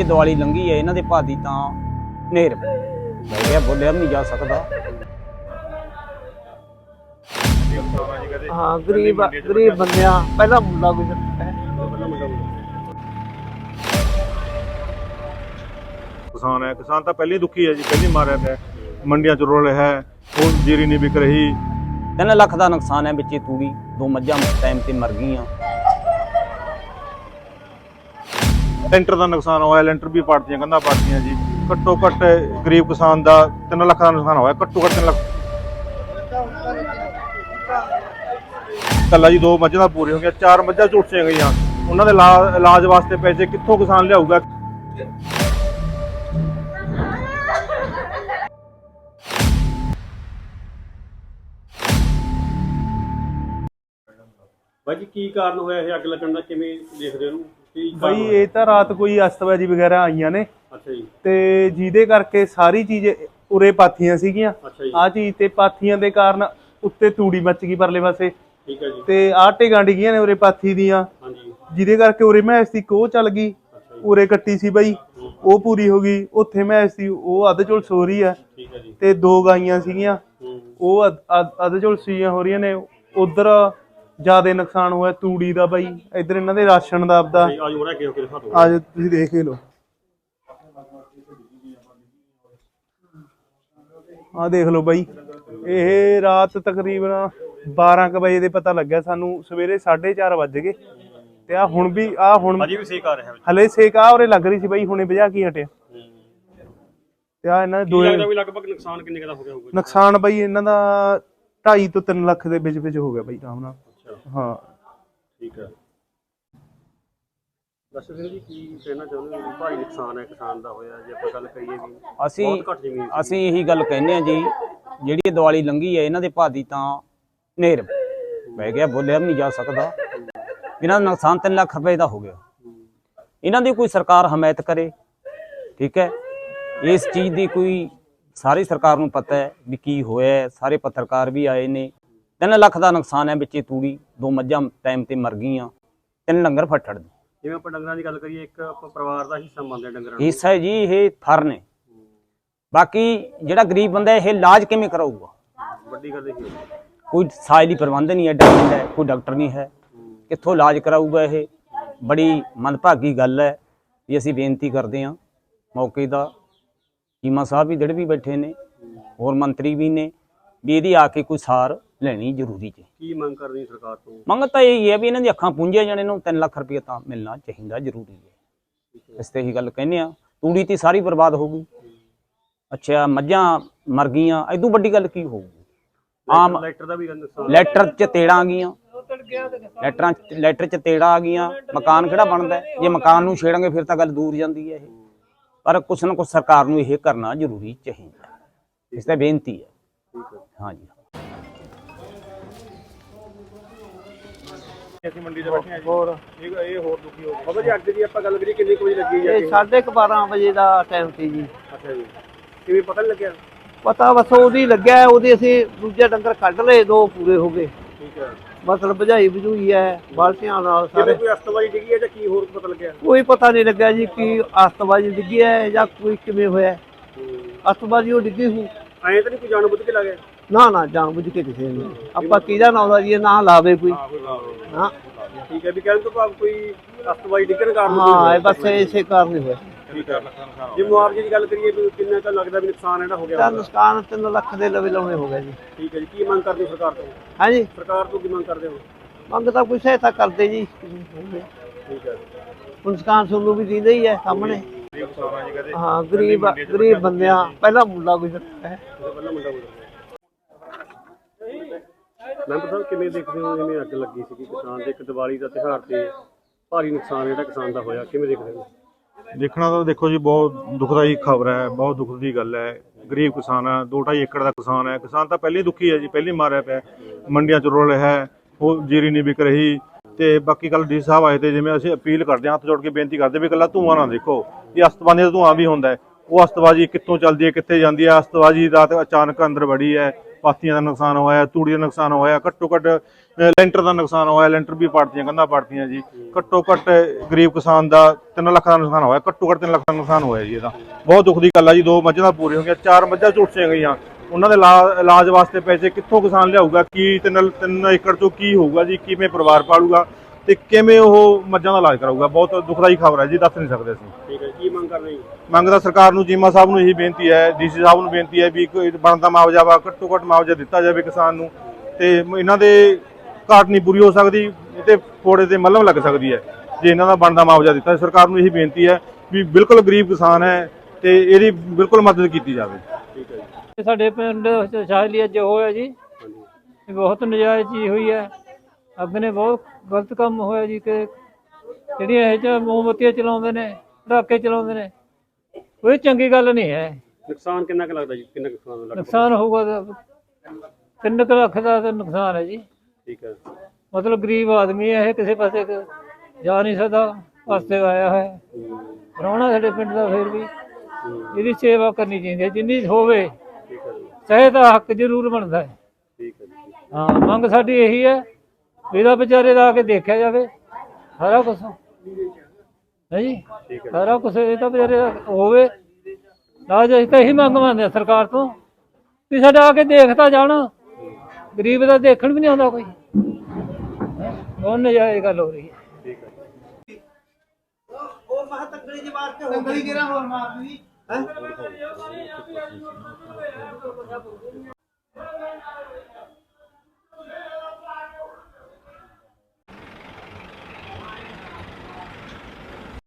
ਕਿ ਦੀਵਾਲੀ ਲੰਗੀ ਹੈ ਇਹਨਾਂ ਦੇ ਭਾਦੀ ਤਾਂ ਨੇਰ ਮੈਂ ਕਿਹਾ ਬੋਲਿਆ ਵੀ ਨਹੀਂ ਜਾ ਸਕਦਾ। ਹਾਂ ਗਰੀਬ ਗਰੀਬ ਬੰਦਿਆਂ ਪਹਿਲਾ ਮੁੰਡਾ ਗੁਜ਼ਰਦਾ ਹੈ। ਕਿਸਾਨ ਹੈ ਕਿਸਾਨ ਤਾਂ ਪਹਿਲੇ ਦੁਖੀ ਹੈ ਜੀ ਪਹਿਲੇ ਮਾਰਿਆ ਪਿਆ। ਮੰਡੀਆਂ ਚ ਰੋਲ ਹੈ ਉਹ ਜੀਰੀ ਨਹੀਂ ਵਿਕ ਰਹੀ। 3 ਲੱਖ ਦਾ ਨੁਕਸਾਨ ਹੈ ਵਿੱਚੇ ਤੂੜੀ ਦੋ ਮੱਝਾਂ ਟਾਈਮ ਤੇ ਮਰ ਗਈਆਂ। ਲੈਂਟਰ ਦਾ ਨੁਕਸਾਨ ਹੋਇਆ, ਲੈਂਟਰ ਵੀ ਪਾੜਤੀਆਂ, ਕੰਧਾਂ ਪਾੜਤੀਆਂ ਜੀ। ਘੱਟੋ ਘੱਟ ਗਰੀਬ ਕਿਸਾਨ ਦਾ 3 ਲੱਖ ਦਾ ਨੁਕਸਾਨ ਹੋਇਆ, ਘੱਟੋ ਘੱਟ 3 ਲੱਖ। ਕੱਲਾ ਜੀ ਦੋ ਮੱਝਾਂ ਦਾ ਪੂਰੀ ਹੋ ਗਿਆ ਚਾਰ ਮੱਝਾਂ ਝੁੱਟੀਆਂ ਗਈਆਂ। ਉਹਨਾਂ ਦੇ ਇਲਾਜ ਵਾਸਤੇ ਪੈਸੇ ਕਿੱਥੋਂ ਕਿਸਾਨ ਲਿਆਊਗਾ? ਬਾਈ ਕੀ ਕਾਰਨ ਹੋਇਆ ਇਹ ਅੱਗ ਲੱਗਣ ਦਾ? ਕਿਵੇਂ ਦੇਖਦੇ ਹੋ ਇਹਨੂੰ? ਬਈ? ਇਹ ਤਾਂ ਰਾਤ ਕੋਈ ਅਸਤਵਾਜੀ ਵਗੈਰਾ ਆਈਆਂ ਨੇ। ਅੱਛਾ ਜੀ। ਤੇ ਜਿਹਦੇ ਕਰਕੇ ਸਾਰੀ ਚੀਜ਼ ਉਰੇ ਪਾਥੀਆਂ ਸੀਗੀਆਂ। ਆ ਚੀਜ਼ ਤੇ ਪਾਥੀਆਂ ਦੇ ਕਾਰਨ ਉੱਤੇ ਤੂੜੀ ਮੱਚ ਗਈ ਪਰਲੇ ਪਾਸੇ। ਠੀਕ ਹੈ ਜੀ। ਤੇ ਆਹ ਟੇਗਾਂ ਡਿੱਗੀਆਂ ਨੇ ਉਰੇ ਪਾਥੀ ਦੀਆਂ। ਹਾਂਜੀ। ਜਿਹਦੇ ਕਰਕੇ ਉਰੇ ਮੈਸ ਦੀ ਕੋਹ ਚੱਲ ਗਈ। ਉਰੇ ਕੱਟੀ ਸੀ ਬਈ। ਉਹ ਪੂਰੀ ਹੋ ਗਈ। ਉੱਥੇ ਮੈਸ ਦੀ ਉਹ ਅੱਧ ਝੁਲਸ ਹੋ ਰਹੀ ਆ। ਹੈ ਤੇ ਦੋ ਗਾਈਆਂ ਸੀਗੀਆਂ। ਉਹ ਅੱਧ- ਅੱਧ ਝੁਲਸੀਆਂ ਹੋ ਰਹੀਆਂ ਨੇ। ਉਧਰ ਜ਼ਿਆਦਾ ਨੁਕਸਾਨ ਹੋਇਆ ਤੂੜੀ ਦਾ ਬਈ ਇੱਧਰ ਇਹਨਾਂ ਦੇ ਰਾਸ਼ਨ ਦਾ ਆਪਦਾ। ਆਜੋ ਰਹਿ ਤੁਸੀਂ ਦੇਖ ਹੀ ਲਓ। ਆ ਦੇਖ ਲਓ ਬਾਈ ਇਹ ਰਾਤ ਤਕਰੀਬਨ 12 ਕੁ ਵਜੇ ਦੇ ਪਤਾ ਲੱਗਿਆ ਸਾਨੂੰ ਸਵੇਰੇ 4:30 ਵੱਜ ਗਏ। ਤੇ ਆ ਹੁਣ ਵੀ ਆ ਹੁਣ ਅਜੇ ਵੀ ਸੇਕ ਆ ਰਿਹਾ ਹਲੇ ਸੇਕ ਆ ਉਰੇ ਲੱਗ ਰਹੀ ਸੀ ਬਾਈ ਹੁਣੇ ਵਜਾ ਕੀ ਹਟਿਆ। ਤੇ ਆ ਇਹਨਾਂ ਦੇ ਦੋ ਲੱਗਦਾ ਵੀ ਲਗਭਗ ਨੁਕਸਾਨ ਕਿੰਨੇ ਦਾ ਹੋ ਗਿਆ ਹੋਊਗਾ ਨੁਕਸਾਨ ਬਾਈ ਇਹਨਾਂ ਦਾ 2.5 ਤੋਂ 3 ਲੱਖ ਦੇ ਵਿੱਚ ਵਿੱਚ ਹੋ ਗਿਆ ਬਾਈ ਆਰਾਮ ਨਾਲ। ਹਾਂ। ਠੀਕ ਹੈ। ਦੱਸੋ ਸਿੰਘ ਜੀ ਕੀ ਕਹਿਣਾ ਚਾਹੁੰਦੇ ਹੋ? ਵੀ ਭਾਰੀ ਨੁਕਸਾਨ ਹੈ ਕਿਸਾਨ ਦਾ ਹੋਇਆ ਜੇ ਆਪਾਂ ਗੱਲ ਕਰੀਏ ਵੀ। ਅਸੀਂ ਬਹੁਤ ਘੱਟ ਜ਼ਮੀਨ ਸੀ। ਅਸੀਂ ਇਹੀ ਗੱਲ ਕਹਿੰਦੇ ਆ ਜੀ ਜਿਹੜੀ ਇਹ ਦੀਵਾਲੀ ਲੰਗੀ ਹੈ ਇਹਨਾਂ ਦੇ ਭਾਦੀ ਤਾਂ ਨੇਰ ਮੈਂ ਕਿਹਾ ਬੋਲਿਆ ਵੀ ਨਹੀਂ ਜਾ ਸਕਦਾ। ਇਹਨਾਂ ਦਾ ਨੁਕਸਾਨ 3 ਲੱਖ ਰੁਪਏ ਦਾ ਹੋ ਗਿਆ। ਇਹਨਾਂ ਦੀ ਕੋਈ ਸਰਕਾਰ ਹਮਾਇਤ ਕਰੇ ਠੀਕ ਹੈ? ਇਸ ਚੀਜ਼ ਦੀ ਕੋਈ ਸਾਰੀ ਸਰਕਾਰ ਨੂੰ ਪਤਾ ਹੈ ਵੀ ਕੀ ਹੋਇਆ ਹੈ, ਸਾਰੇ ਪੱਤਰਕਾਰ ਵੀ ਆਏ ਨੇ। 3 ਲੱਖ ਦਾ ਨੁਕਸਾਨ ਹੈ ਵਿੱਚੇ ਤੂੜੀ ਦੋ ਮੱਝਾਂ ਟਾਈਮ ਤੇ ਮਰ ਗਈਆਂ ਤਿੰਨ ਲੰਗਰ ਫੱਟੜ ਦੇ ਜਿਵੇਂ ਆਪਾਂ ਡੰਗਰਾਂ ਦੀ ਗੱਲ ਕਰੀਏ ਇੱਕ ਆਪਾਂ ਪਰਿਵਾਰ ਦਾ ਹਿੱਸਾ ਮੰਨਦੇ ਹਾਂ ਡੰਗਰਾਂ ਨੂੰ। ਹਿੱਸਾ ਹੈ ਜੀ ਇਹ ਫਰ ਨੇ। ਬਾਕੀ ਜਿਹੜਾ ਗਰੀਬ ਬੰਦਾ ਇਹ ਇਲਾਜ ਕਿਵੇਂ ਕਰਾਊਗਾ? ਵੱਡੀ ਗੱਲ ਇਹ ਹੈ। ਕੋਈ ਸਾਇਲੀ ਪ੍ਰਬੰਧ ਨਹੀਂ ਹੈ ਡਾਕਟਰ ਹੈ ਕੋਈ ਡਾਕਟਰ ਨਹੀਂ ਹੈ। ਕਿੱਥੋਂ ਇਲਾਜ ਕਰਾਊਗਾ ਇਹ? ਬੜੀ ਮੰਦਭਾਗੀ ਗੱਲ ਹੈ ਵੀ ਅਸੀਂ ਬੇਨਤੀ ਕਰਦੇ ਹਾਂ ਮੌਕੇ ਦਾ ਚੀਮਾ ਸਾਹਿਬ ਵੀ ਜਿਹੜੇ ਵੀ ਬੈਠੇ ਨੇ ਹੋਰ ਮੰਤਰੀ ਵੀ ਨੇ ਵੀ ਇਹਦੀ ਆ ਕੇ ਕੋਈ ਸਾਰ ਲੈਣੀ ਜ਼ਰੂਰੀ ਹੈ ਕੀ ਮੰਗ ਕਰਨੀ ਸਰਕਾਰ ਤੋਂ? ਮੰਗ ਤਾਂ ਇਹ ਹੈ ਵੀ ਇਹਨਾਂ ਦੀ ਅੱਖਾਂ ਪੁੰਝੇ ਜਾਣੇ ਨੂੰ 3 ਲੱਖ ਰੁਪਏ ਤਾਂ ਮਿਲਣਾ ਚਾਹੀਦਾ ਜ਼ਰੂਰੀ ਹੈ। ਇਸ ਤੇ ਹੀ ਗੱਲ ਕਹਿੰਦੇ ਆ ਤੂੜੀ ਤੀ ਸਾਰੀ ਬਰਬਾਦ ਹੋ ਗਈ। ਅੱਛਾ ਮੱਝਾਂ ਮਰ ਗਈਆਂ ਐਦੋਂ ਵੱਡੀ ਗੱਲ ਕੀ ਹੋਊਗੀ? ਆਮ ਲੈਟਰ ਦਾ ਵੀ ਨੁਕਸਾਨ ਲੈਟਰ 'ਚ ਤੇੜਾਂ ਆ ਗਈਆਂ। ਲੈਟਰਾਂ ਲੈਟਰ 'ਚ ਤੇੜਾਂ ਆ ਗਈਆਂ ਮਕਾਨ ਕਿਹੜਾ ਬਣਦਾ? ਜੇ ਮਕਾਨ ਨੂੰ ਛੇੜਾਂਗੇ ਫਿਰ ਤਾਂ ਗੱਲ ਦੂਰ ਜਾਂਦੀ ਹੈ ਇਹ। ਪਰ ਕੁਛ ਨਾ ਕੁਛ ਸਰਕਾਰ ਨੂੰ ਇਹ ਕਰਨਾ ਜ਼ਰੂਰੀ ਚਾਹੀਦਾ। ਇਸ ਤੇ ਬੇਨਤੀ ਹੈ। ਹਾਂਜੀ। ਅਸੀਂ ਮੰਡੀ 'ਚ ਬੈਠੇ ਹਾਂ ਜੀ। ਹੋਰ ਇਹ ਇਹ ਹੋਰ ਦੁਖੀ ਹੋ ਬਾਬਾ ਜੀ ਅੱਗ ਦੀ ਆਪਾਂ ਗੱਲ ਕਰੀਏ ਕਿੰਨੀ ਕੁ ਵਜੇ ਲੱਗੀ ਜਾ ਇਹ 12:30 ਵਜੇ ਦਾ ਟਾਈਮ ਸੀ ਜੀ। ਅੱਛਾ ਜੀ। ਕਿਵੇਂ ਪਤਾ ਨਹੀਂ ਲੱਗਿਆ? ਪਤਾ ਬਸ ਉਹਦੀ ਲੱਗਿਆ ਉਹਦੀ ਅਸੀਂ ਦੂਜੇ ਡੰਗਰ ਕੱਢ ਲਏ ਦੋ ਪੂਰੇ ਹੋ ਗਏ। ਠੀਕ ਹੈ। ਮਤਲਬ ਬੁਝੂਈ ਹੈ ਬਾਲਟੀਆਂ ਨਾਲ ਕਿਵੇਂ ਸਾਰੇ ਕੋਈ ਅਸਤਵਾਜੀ ਡਿੱਗੀ ਹੈ ਜਾਂ ਕੀ ਹੋਰ ਪਤਾ ਲੱਗਿਆ? ਕੋਈ ਪਤਾ ਨਹੀਂ ਲੱਗਿਆ ਜੀ ਕਿ ਆਸਤਬਾਜੀ ਡਿੱਗੀ ਹੈ ਜਾਂ ਕੋਈ ਕਿਵੇਂ ਹੋਇਆ। ਆਸਤਬਾਜੀ ਉਹ ਡਿੱਗੀ ਹੂ ਐਂ ਤਾਂ ਨਹੀਂ ਕੋਈ ਜਾਣ ਬੁੱਝ ਕੇ ਲੱਗਿਆ ਨਾ ਨਾ ਜਾਣ ਬੁੱਝ ਕੇ ਕਿਸੇ ਨੇ। ਆਪਾਂ ਕਿਹਦਾ ਨਾਮ ਦਾ ਜੀ ਨਾ ਲਾਵੇ ਕੋਈ। ਹਾਂ। ਠੀਕ ਹੈ ਵੀ ਕਹਿਣ ਤੋਂ ਭਾਵ ਕੋਈ ਅਸਤਵਾਜੀ ਡਿੱਗਣ ਕਾਰਨ ਹਾਂ। ਇਹ ਬਸ ਇਸੇ ਕਾਰਨ ਹੀ ਹੋਇਆ। ਜੇ ਮੁਆਵਜ਼ੇ ਦੀ ਗੱਲ ਕਰੀਏ ਵੀ ਕਿੰਨਾ ਤਾਂ ਲੱਗਦਾ ਵੀ ਨੁਕਸਾਨ ਇਹਦਾ ਹੋ ਗਿਆ ਤਾਂ। ਨੁਕਸਾਨ 3 ਲੱਖ ਦੇ ਲਵੇ ਲਾਉਣੇ ਹੋ ਗਿਆ ਜੀ। ਠੀਕ ਹੈ ਜੀ। ਕੀ ਮੰਗ ਕਰਦੇ ਹੋ ਸਰਕਾਰ ਤੋਂ? ਹਾਂਜੀ। ਸਰਕਾਰ ਤੋਂ ਕੀ ਮੰਗ ਕਰਦੇ ਹੋ? ਮੰਗ ਤਾਂ ਕੋਈ ਸਹਾਇਤਾ ਕਰਦੇ ਜੀ। ਠੀਕ ਹੈ। ਨੁਕਸਾਨ ਤੁਹਾਨੂੰ ਵੀ ਦਿੰਦੇ ਹੀ ਹੈ ਸਾਹਮਣੇ। ਗਰੀਬ ਹਾਂ ਬੰਦਿਆਂ ਪਹਿਲਾ ਮੁੰਡਾ ਗੁਜ਼ਰਦਾ ਹੈ ਉਹਦਾ ਪਹਿਲਾਂ ਮੁੰਡਾ ਬੋਲਦਾ ਮੈਂਬਰ ਸਾਹਿਬ, ਕਿਵੇਂ ਦੇਖਦੇ ਹੋ? ਜਿਵੇਂ ਅੱਗ ਲੱਗੀ ਸੀਗੀ ਕਿਸਾਨ ਦੇ? ਇੱਕ ਦੀਵਾਲੀ ਦਾ ਤਿਉਹਾਰ ਤੇ ਭਾਰੀ ਨੁਕਸਾਨ ਜਿਹੜਾ ਕਿਸਾਨ ਦਾ ਹੋਇਆ, ਕਿਵੇਂ ਦੇਖਦੇ ਹੋ? ਦੇਖਣਾ ਤਾਂ ਦੇਖੋ ਜੀ, ਬਹੁਤ ਦੁਖਦਾਈ ਖਬਰ ਹੈ, ਬਹੁਤ ਦੁੱਖ ਦੀ ਗੱਲ ਹੈ। ਗਰੀਬ ਕਿਸਾਨ ਹੈ 2.5 ਏਕੜ ਦਾ ਕਿਸਾਨ ਹੈ। ਕਿਸਾਨ ਤਾਂ ਪਹਿਲੇ ਹੀ ਦੁਖੀ ਹੈ ਜੀ, ਪਹਿਲੇ ਮਾਰਿਆ ਪਿਆ। ਮੰਡੀਆਂ ਚ ਰੋਲ ਹੈ, ਉਹ ਜੀਰੀ ਨਹੀਂ ਵਿਕ ਰਹੀ। ਤੇ ਬਾਕੀ ਕੱਲ ਡੀ ਸਾਹਿਬ ਆਏ ਤੇ ਜਿਵੇਂ ਅਸੀਂ ਅਪੀਲ ਕਰਦੇ ਹਾਂ, ਹੱਥ ਜੋੜ ਕੇ ਬੇਨਤੀ ਕਰਦੇ ਵੀ ਇਕੱਲਾ ਧੂਆਂ ਨਾ ਦੇਖੋ। ਇਹ ਅਸਤਬਾਜ਼ੀ ਦਾ ਧੂਆਂ ਵੀ ਹੁੰਦਾ ਹੈ। ਉਹ ਅਸਤਬਾਜ਼ੀ ਕਿੱਥੋਂ ਚੱਲਦੀ ਹੈ, ਕਿੱਥੇ ਜਾਂਦੀ ਹੈ? ਅਸਤਬਾਜ਼ੀ ਰਾਤ ਅਚਾਨਕ ਅੰਦਰ ਵੜੀ ਹੈ, ਪਾਥੀਆਂ ਦਾ ਨੁਕਸਾਨ ਹੋਇਆ ਤੂੜੀ ਦਾ ਨੁਕਸਾਨ ਹੋਇਆ ਘੱਟੋ ਘੱਟ ਲੈਂਟਰ ਦਾ ਨੁਕਸਾਨ ਹੋਇਆ ਲੈਂਟਰ ਵੀ ਪਾੜਤੀਆਂ, ਕੰਧਾਂ ਪਾੜਤੀਆਂ ਜੀ। ਘੱਟੋ ਘੱਟ ਗਰੀਬ ਕਿਸਾਨ ਦਾ 3 ਲੱਖ ਦਾ ਨੁਕਸਾਨ ਹੋਇਆ, ਘੱਟੋ ਘੱਟ 3 ਲੱਖ ਦਾ ਨੁਕਸਾਨ ਹੋਇਆ ਜੀ ਇਹਦਾ। ਬਹੁਤ ਦੁੱਖ ਦੀ ਗੱਲ ਆ ਜੀ, ਦੋ ਮੱਝਾਂ ਦਾ ਪੂਰੀ ਹੋ ਗਈਆਂ, ਚਾਰ ਮੱਝਾਂ ਝੁੱਟੀਆਂ ਗਈਆਂ। ਉਹਨਾਂ ਦੇ ਇਲਾ- ਇਲਾਜ ਵਾਸਤੇ ਪੈਸੇ ਕਿੱਥੋਂ ਕਿਸਾਨ ਲਿਆਊਗਾ? ਕੀ 3 3 ਏਕੜ ਤੋਂ ਕੀ ਹੋਊਗਾ ਜੀ? ਕਿਵੇਂ ਪਰਿਵਾਰ ਪਾਲੂਗਾ? ਤੇ ਕਿਵੇਂ ਉਹ ਮੱਝਾਂ ਦਾ ਇਲਾਜ ਕਰਾਊਗਾ? ਬਹੁਤ ਦੁਖਦਾਈ ਖਬਰ ਹੈ ਜੀ, ਦੱਸ ਨਹੀਂ ਸਕਦੇ ਅਸੀਂ। ਠੀਕ ਹੈ? ਕੀ ਮੰਗ ਕਰ ਮੰਗਦਾ ਸਰਕਾਰ ਨੂੰ, ਚੀਮਾ ਸਾਹਿਬ ਨੂੰ ਇਹੀ ਬੇਨਤੀ ਹੈ, ਡੀਸੀ ਸਾਹਿਬ ਨੂੰ ਬੇਨਤੀ ਹੈ ਵੀ ਕੋਈ ਬਣਦਾ ਮੁਆਵਜ਼ਾ ਵਾ, ਘੱਟੋ ਘੱਟ ਮੁਆਵਜ਼ਾ ਦਿੱਤਾ ਜਾਵੇ ਕਿਸਾਨ ਨੂੰ ਤੇ ਇਹਨਾਂ ਦੇ ਘਾਟ ਨਹੀਂ ਪੂਰੀ ਹੋ ਸਕਦੀ ਤੇ ਫੋੜੇ ਤੇ ਮੱਲਮ ਲੱਗ ਸਕਦੀ ਹੈ, ਜੇ ਇਹਨਾਂ ਦਾ ਬਣਦਾ ਮੁਆਵਜ਼ਾ ਦਿੱਤਾ ਸਰਕਾਰ ਨੂੰ ਇਹੀ ਬੇਨਤੀ ਹੈ ਵੀ ਬਿਲਕੁਲ ਗਰੀਬ ਕਿਸਾਨ ਹੈ ਤੇ ਇਹਦੀ ਬਿਲਕੁਲ ਮਦਦ ਕੀਤੀ ਜਾਵੇ। ਠੀਕ ਹੈ ਜੀ। ਸਾਡੇ ਪਿੰਡ ਸ਼ਾਹਲੀ ਅੱਜ ਹੋਇਆ ਜੀ। ਬਹੁਤ ਨਜਾਇਜ਼ ਚੀਜ਼ ਹੋਈ ਹੈ। ਅੱਗ ਨੇ ਬਹੁਤ ਗਲਤ ਕੰਮ ਹੋਇਆ ਜੀ ਕਿ ਜਿਹੜੀਆਂ ਇਹ ਜਿਹਾ ਮੋਮਬੱਤੀਆਂ ਚਲਾਉਂਦੇ ਨੇ ਪਟਾਕੇ ਚਲਾਉਂਦੇ ਨੇ। ਕੋਈ ਚੰਗੀ ਗੱਲ ਨਹੀਂ ਹੈ। ਨੁਕਸਾਨ ਕਿੰਨਾ ਕੁ ਲੱਗਦਾ ਜੀ? ਕਿੰਨਾ ਕੁ ਨੁਕਸਾਨ ਲੱਗਦਾ? ਨੁਕਸਾਨ ਹੋਊਗਾ ਤਾਂ ਤਿੰਨ ਕੁ ਲੱਖ ਦਾ ਤਾਂ ਨੁਕਸਾਨ ਹੈ ਜੀ। ਠੀਕ ਹੈ। ਮਤਲਬ ਗਰੀਬ ਆਦਮੀ ਹੈ ਇਹ ਕਿਸੇ ਪਾਸੇ ਕ- ਜਾ ਨਹੀਂ ਸਕਦਾ। ਵਾਸਤੇ ਆਇਆ ਹੈ। ਪ੍ਰਾਹੁਣਾ ਸਾਡੇ ਪਿੰਡ ਦਾ ਫਿਰ ਵੀ। ਇਹਦੀ ਸੇਵਾ ਕਰਨੀ ਚਾਹੀਦੀ ਹੈ। ਜਿੰਨੀ ਹੋਵੇ ਠੀਕ ਹੈ ਜੀ। ਤਾਂ ਹੱਕ ਜ਼ਰੂਰ ਬਣਦਾ ਹੈ। ਠੀਕ ਹੈ ਜੀ। ਹਾਂ ਮੰਗ ਸਾਡੀ ਇਹੀ ਹੈ। ਵੀ ਇਹਦਾ ਵਿਚਾਰੇ ਦਾ ਆ ਕੇ ਦੇਖਿਆ ਜਾਵੇ। ਸਾਰਾ ਕੁਝ ਹੈ ਜੀ? ਹੈ ਸਾਰਾ ਕੁਝ ਇਹ ਤਾਂ ਵਿਚਾਰੇ ਹੋਵੇ। ਰਾਜ ਅਸੀਂ ਤਾਂ ਇਹੀ ਮੰਗ ਮੰਨਦੇ ਹਾਂ ਸਰਕਾਰ ਤੋਂ ਵੀ ਸਾਡਾ ਆ ਕੇ ਦੇਖਤਾ ਜਾਣ। ਗਰੀਬ ਦਾ ਦੇਖਣ ਵੀ ਨਹੀਂ ਆਉਂਦਾ ਕੋਈ। ਹੈਂ? ਬਹੁਤ ਨਜਾਇਜ਼ ਗੱਲ ਹੋ ਰਹੀ ਹੈ। ਠੀਕ ਹੈ ਜੀ। ਉਹ ਮਹਾ ਤੰਗੜੀ ਜੀ ਮਾਰ ਕੇ ਤੰਗੜੀ ਕਿਹੜਾ ਹੋਰ ਮਾਰ ਲਈ